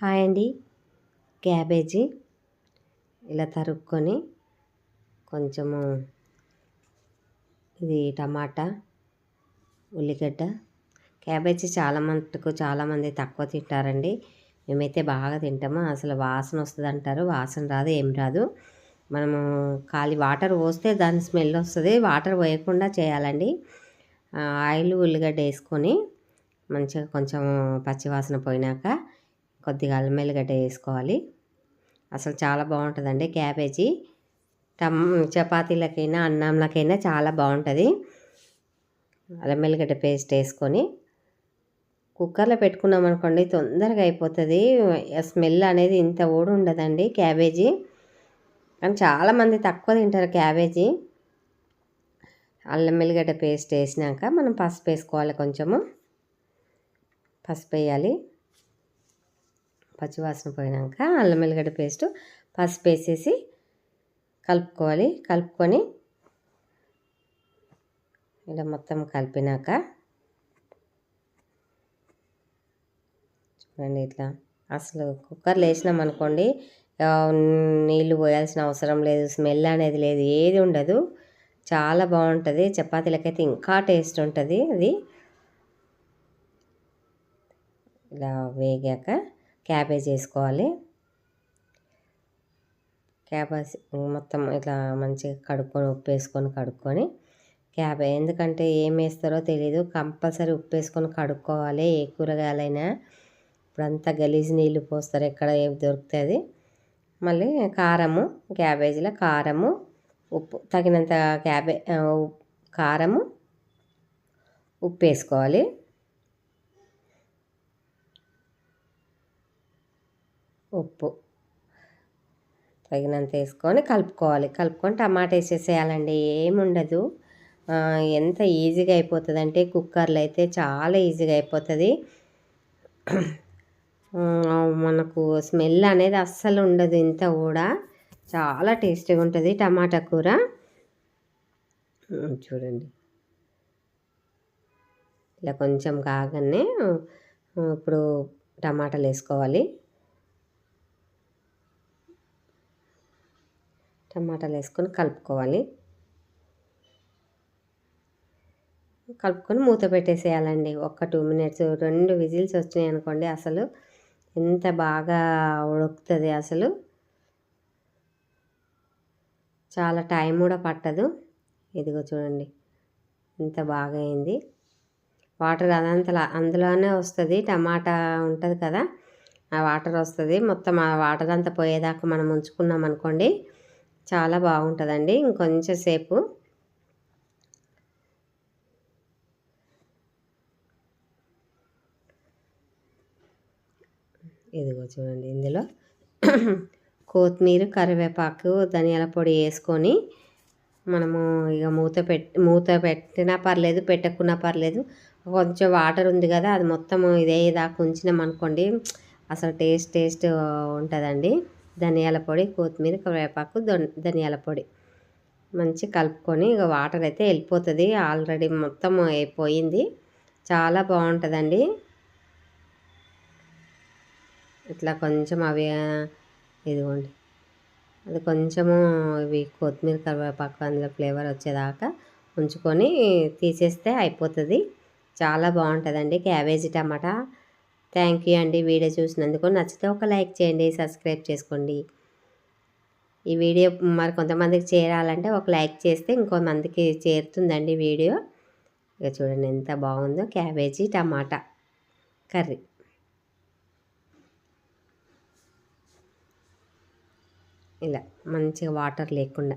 Hi అండి. Cabbage ఇలా తరుక్కొని కొంచెము ఇది టమాటా ఉల్లిగడ్డ. క్యాబేజీ చాలా మటుకు చాలామంది తక్కువ తింటారండి. మేమైతే బాగా తింటాము. అసలు వాసన వస్తుంది అంటారు వాసన రాదు ఏం రాదు. మనము ఖాళీ వాటర్ పోస్తే దాని స్మెల్ వస్తుంది. వాటర్ పోయకుండా చేయాలండి. ఆయిల్ ఉల్లిగడ్డ వేసుకొని మంచిగా కొంచెం పచ్చివాసన పోయినాక కొద్దిగా అల్లం వెల్లిగడ్డ వేసుకోవాలి. అసలు చాలా బాగుంటుందండి క్యాబేజీ. టమ్ చపాతీలకైనా అన్నంలకైనా చాలా బాగుంటుంది. అల్లం వెల్లిగడ్డ పేస్ట్ వేసుకొని కుక్కర్లో పెట్టుకున్నాం అనుకోండి తొందరగా అయిపోతుంది. స్మెల్ అనేది ఇంత కూడా ఉండదండి క్యాబేజీ. కానీ చాలామంది తక్కువ తింటారు క్యాబేజీ. అల్లం వెల్లిగడ్డ పేస్ట్ వేసినాక మనం పసుపు వేసుకోవాలి కొంచెము. పసుపు వేయాలి. పచ్చివాసన పోయినాక అల్లం వెల్లిగడ్డ పేస్ట్ పసుపు వేసేసి కలుపుకోవాలి. కలుపుకొని ఇలా మొత్తం కలిపినాక చూడండి ఇట్లా అసలు కుక్కర్లో వేసినాం అనుకోండి నీళ్ళు పోయాల్సిన అవసరం లేదు స్మెల్ అనేది లేదు ఏది ఉండదు. చాలా బాగుంటుంది. చపాతీలకైతే ఇంకా టేస్ట్ ఉంటుంది అది. ఇలా వేగాక క్యాబేజ్ వేసుకోవాలి క్యాబేజ్ మొత్తం ఇట్లా మంచిగా కడుక్కొని ఉప్పు వేసుకొని కడుక్కొని క్యాబేజ్ ఎందుకంటే ఏం వేస్తారో తెలీదు. కంపల్సరీ ఉప్పు వేసుకొని కడుక్కోవాలి. ఏ కూరగాయలైనా ఇప్పుడంతా గలీజ్ నీళ్ళు పోస్తారు. ఎక్కడ ఏం దొరుకుతుంది? మళ్ళీ కారము క్యాబేజీలో కారము ఉప్పు తగినంత క్యాబే కారము ఉప్పు వేసుకోవాలి ఉప్పు తగినంత వేసుకొని కలుపుకోవాలి. కలుపుకొని టమాటా వేసేసేయాలండి. ఏముండదు. ఎంత ఈజీగా అయిపోతుంది అంటే కుక్కర్లో అయితే చాలా ఈజీగా అయిపోతుంది. మనకు స్మెల్ అనేది అస్సలు ఉండదు ఇంత కూడా. చాలా టేస్టీగా ఉంటుంది టమాటా కూర. చూడండి. ఇలా కొంచెం కాగానే ఇప్పుడు టమాటాలు వేసుకోవాలి. టమాటాలు వేసుకొని కలుపుకోవాలి. కలుపుకొని మూత పెట్టేసేయాలండి. ఒక టూ మినిట్స్ రెండు విజిల్స్ వచ్చినాయి అనుకోండి అసలు ఎంత బాగా ఉడుకుతుంది అసలు. చాలా టైం కూడా పట్టదు. ఇదిగో చూడండి ఎంత బాగా అయింది. వాటర్ అదంతా అందులోనే వస్తుంది టమాటా ఉంటుంది కదా ఆ వాటర్ వస్తుంది. మొత్తం ఆ వాటర్ అంతా పోయేదాకా మనం ఉంచుకున్నాం అనుకోండి చాలా బాగుంటుందండి. ఇంకొంచెం సేపు. ఇదిగో చూడండి ఇందులో కొత్తిమీర కరివేపాకు ధనియాల పొడి వేసుకొని మనము ఇక మూత పెట్టి మూత పెట్టినా పర్లేదు పెట్టకున్నా పర్లేదు. కొంచెం వాటర్ ఉంది కదా అది మొత్తం ఇదే దాకా ఉంచినాం అనుకోండి అసలు టేస్ట్ టేస్ట్ ఉంటుందండి. ధనియాల పొడి కొత్తిమీర కరివేపాకు ధనియాల పొడి. మంచి కలుపుకొని ఇక వాటర్ అయితే వెళ్ళిపోతుంది. ఆల్రెడీ మొత్తం అయిపోయింది. చాలా బాగుంటుందండి. ఇట్లా కొంచెం అవి ఇదిగోండి. అది కొంచెము ఇవి కొత్తిమీర కరివేపాకు అందులో ఫ్లేవర్ వచ్చేదాకా ఉంచుకొని తీసేస్తే అయిపోతుంది. చాలా బాగుంటుందండి. Cabbage tomato. థ్యాంక్ యూ అండి వీడియో చూసినందుకు. నచ్చితే ఒక లైక్ చేయండి సబ్స్క్రైబ్ చేసుకోండి. ఈ వీడియో మరి కొంతమందికి చేరాలంటే ఒక లైక్ చేస్తే ఇంకొంతమందికి చేరుతుందండి వీడియో. ఇక చూడండి ఎంత బాగుందో. Cabbage tomato curry. ఇలా మంచిగా వాటర్ లేకుండా.